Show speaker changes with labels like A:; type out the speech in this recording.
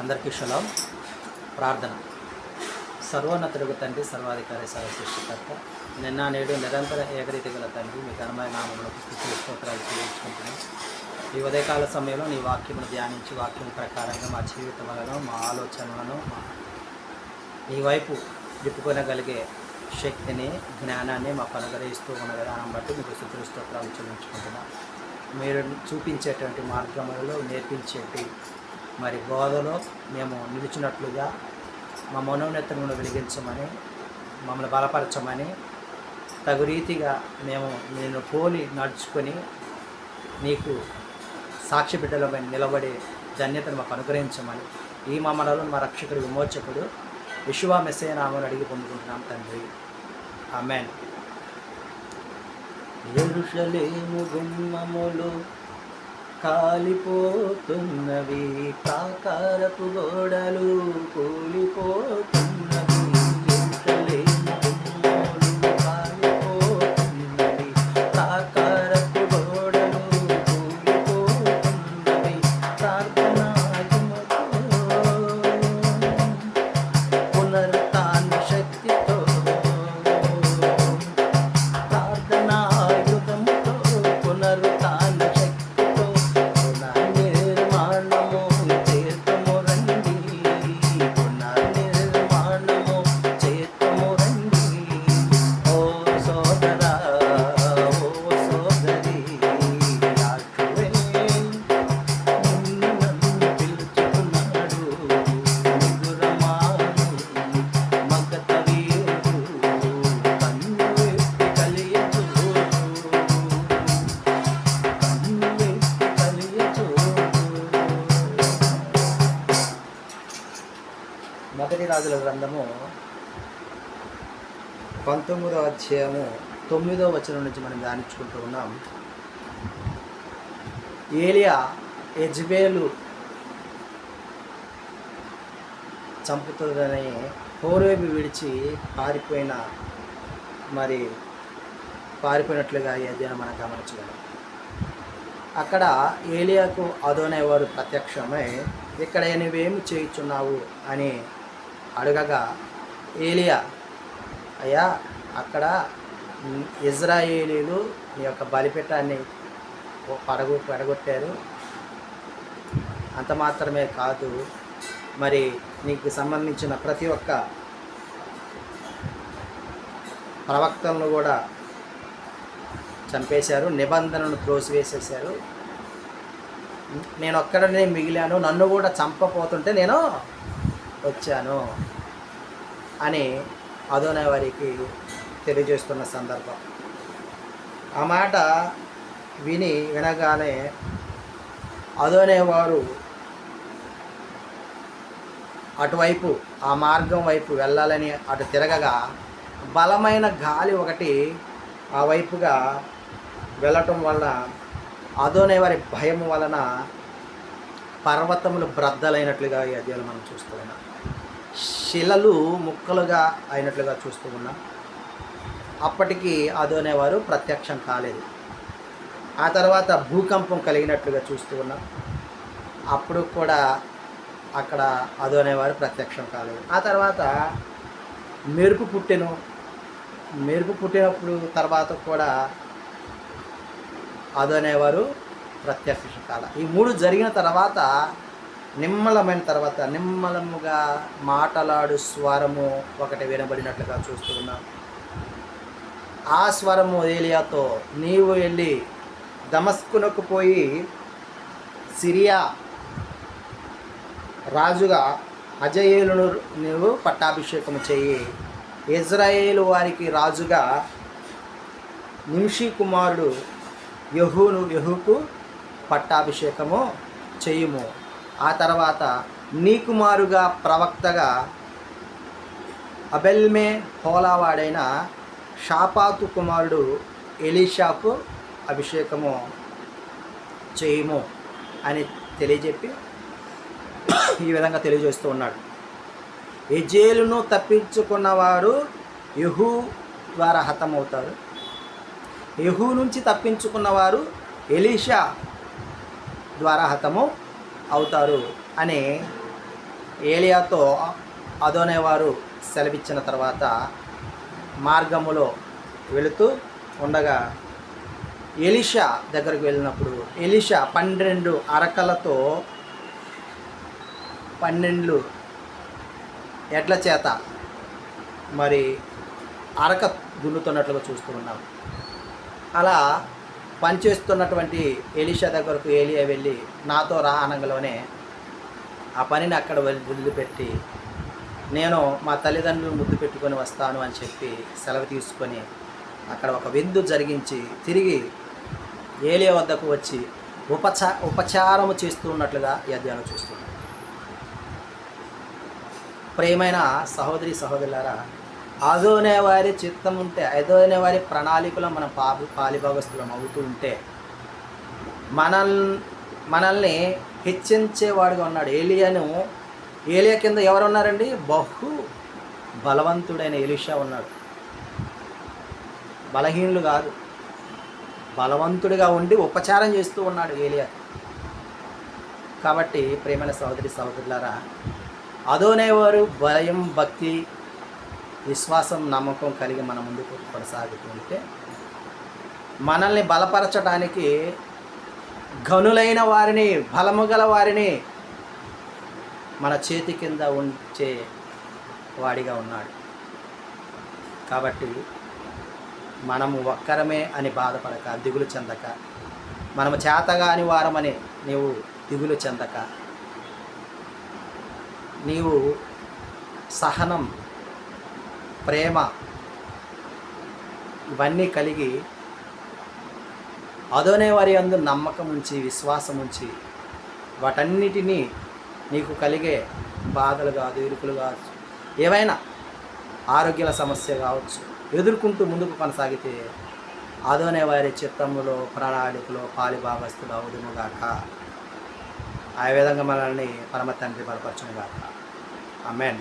A: అందరికీ షలాం. ప్రార్థన. సర్వోన్నతుడుగు తండ్రి సర్వాధికారి సర్వసృష్టికర్త నిన్న నేడు నిరంతర ఏకరీతి గల తండ్రి మీ ఘనమైన నామంలో స్థితి స్తోత్రాలు చేయించుకుంటున్నాం ఈ ఉదయకాల సమయంలో నీ వాక్యమును ధ్యానించి వాక్యం ప్రకారంగా మా జీవితములను మా ఆలోచనలను మా నీ వైపు తిప్పుకొనగలిగే శక్తిని జ్ఞానాన్ని మాకు అనుగ్రహిస్తూ ఉన్న విధానం బట్టి మీకు స్థుతులు స్తోత్రాలు చెల్లించుకుంటున్నాం మీరు చూపించేటువంటి మార్గములలో నేర్పించేటి మరి బోధలో మేము నిలిచినట్లుగా మా మనోన్నతమును వెలిగించమని మమ్మల్ని బలపరచమని తగు రీతిగా మేము నేను పోలి నడుచుకొని నీకు సాక్షి బిడ్డలపై నిలబడే ధన్యతను మాకు అనుగ్రహించమని ఈ మమ్మలను మా రక్షకుడు విమోచకుడు విశ్వా మెస్సే నామని అడిగి పొందుకుంటున్నాం తండ్రి. ఆమెన్. ఎరుషలేము గుమ్మములు కాలిపోతున్నవి ప్రాకారపు గోడలు కూలిపోతున్నవి. రాజుల గ్రంథము పంతొమ్మిదో అధ్యాయము తొమ్మిదో వచనం నుంచి మనం ధ్యానించుకుంటూ ఉన్నాం. ఏలియా యజ్బేలు చంపుతుందని హోరేబి విడిచి పారిపోయిన మరి పారిపోయినట్లుగా ఈ అధ్యయనం మనం గమనించగలం. అక్కడ ఏలియాకు అదోనేవారు ప్రత్యక్షమై ఇక్కడ నువ్వేమి చేయుచున్నావు? అని అడగగా ఏలియా అయ్యా అక్కడ ఇజ్రాయేలీలు నీ యొక్క బలిపీఠాన్ని పడగొ పడగొట్టారు. అంత మాత్రమే కాదు మరి నీకు సంబంధించిన ప్రతి ఒక్క ప్రవక్తలను కూడా చంపేశారు నిబంధనను త్రోసివేసేశారు. నేను ఒక్కడనే మిగిలాను నన్ను కూడా చంపపోతుంటే నేను వచ్చాను అని అదోనే వారికి తెలియజేస్తున్న సందర్భం. ఆ మాట విని వినగానే అదోనేవారు అటువైపు ఆ మార్గం వైపు వెళ్ళాలని అటు తిరగగా బలమైన గాలి ఒకటి ఆ వైపుగా వెళ్ళటం వలన అదోనే వారి భయం వలన పర్వతములు బ్రద్దలైనట్లుగా ఈ అధ్యాయులు మనం చూస్తూ ఉన్నాం. శిలలు ముక్కలుగా అయినట్లుగా చూస్తూ ఉన్నాం. అప్పటికి అదోనేవారు ప్రత్యక్షం కాలేదు. ఆ తర్వాత భూకంపం కలిగినట్లుగా చూస్తూ ఉన్నాం. అప్పుడు కూడా అక్కడ అదోనేవారు ప్రత్యక్షం కాలేదు. ఆ తర్వాత మెరుపు పుట్టెను. మెరుపు పుట్టినప్పుడు తర్వాత కూడా అదనేవారు ప్రత్యక్ష కాల. ఈ మూడు జరిగిన తర్వాత నిమ్మలమైన తర్వాత నిమ్మలముగా మాటలాడు స్వరము ఒకటి వినబడినట్లుగా చూస్తూ ఉన్నాం. ఆ స్వరము ఏలియాతో నీవు వెళ్ళి దమస్కునకు పోయి సిరియా రాజుగా అజయేలును నువ్వు పట్టాభిషేకం చెయ్యి ఇజ్రాయేల్ వారికి రాజుగా నిమిషి కుమారుడు యహును యహుకు పట్టాభిషేకము చేయుము. ఆ తర్వాత నీ కుమారుగా ప్రవక్తగా అబెల్మే హోలావాడైన షాపాతు కుమారుడు ఎలీషాకు అభిషేకము చేయుము అని తెలియజెప్పి ఈ విధంగా తెలియజేస్తూ ఉన్నాడు. ఎజేలును తప్పించుకున్నవారు యహూ ద్వారా హతమవుతారు. యహూ నుంచి తప్పించుకున్నవారు ఎలీషా ద్వారా హతము అవుతారు అని ఏలియాతో అదోనేవారు సెలవిచ్చిన తర్వాత మార్గములో వెళుతూ ఉండగా ఎలిషా దగ్గరకు వెళ్ళినప్పుడు ఎలిషా పన్నెండు అరకలతో పన్నెండు ఎడ్ల చేత మరి అరక దున్నుతున్నట్లుగా చూస్తూ ఉన్నాం. అలా పనిచేస్తున్నటువంటి ఎలిషా దగ్గరకు ఏలియా వెళ్ళి నాతో రా అనగలోనే ఆ పనిని అక్కడ వదిలిపెట్టి నేను మా తల్లిదండ్రులు ముద్దు పెట్టుకొని వస్తాను అని చెప్పి సెలవు తీసుకొని అక్కడ ఒక విందు జరిగించి తిరిగి ఏలియా వద్దకు వచ్చి ఉపచా ఉపచారము చేస్తూ ఉన్నట్లుగా ఈ చూస్తున్నాను చూస్తున్నాం. ప్రేమైన సహోదరి సహోదరులారా అదోనే వారి చిత్తం ఉంటే అదోనే వారి ప్రణాళికలో మనం పాపి పాలిభాగస్థులం అవుతూ ఉంటే మనల్ మనల్ని హెచ్చించేవాడుగా ఉన్నాడు. ఏలియాను ఏలియా కింద ఎవరు ఉన్నారండి బహు బలవంతుడైన ఎలిషా ఉన్నాడు. బలహీనులు కాదు. బలవంతుడిగా ఉండి ఉపచారం చేస్తూ ఉన్నాడు ఏలియా. కాబట్టి ప్రేమైన సహోదరి సహోదరులారా అదోనేవారు భయం భక్తి విశ్వాసం నమ్మకం కలిగి మన ముందుకు కొనసాగుతుంటే మనల్ని బలపరచడానికి గనులైన వారిని బలము గల వారిని మన చేతి కింద ఉంచే వాడిగా ఉన్నాడు. కాబట్టి మనము ఒక్కరమే అని బాధపడక దిగులు చెందక మనము చేతగాని వారమని నీవు దిగులు చెందక నీవు సహనం ప్రేమ ఇవన్నీ కలిగి అదోనే వారి అందు నమ్మకం ఉంచి విశ్వాసం ఉంచి వాటన్నిటినీ నీకు కలిగే బాధలు కాదు ఇరుకులు కావచ్చు ఏవైనా ఆరోగ్యాల సమస్య కావచ్చు ఎదుర్కొంటూ ముందుకు కొనసాగితే అదోనే వారి చిత్తములో ప్రణాళికలో పాలిభాగస్తులు అవుదునుగాక. ఆ విధంగా మనల్ని పరమ తండ్రి బలపరచునుగాక. అమెన్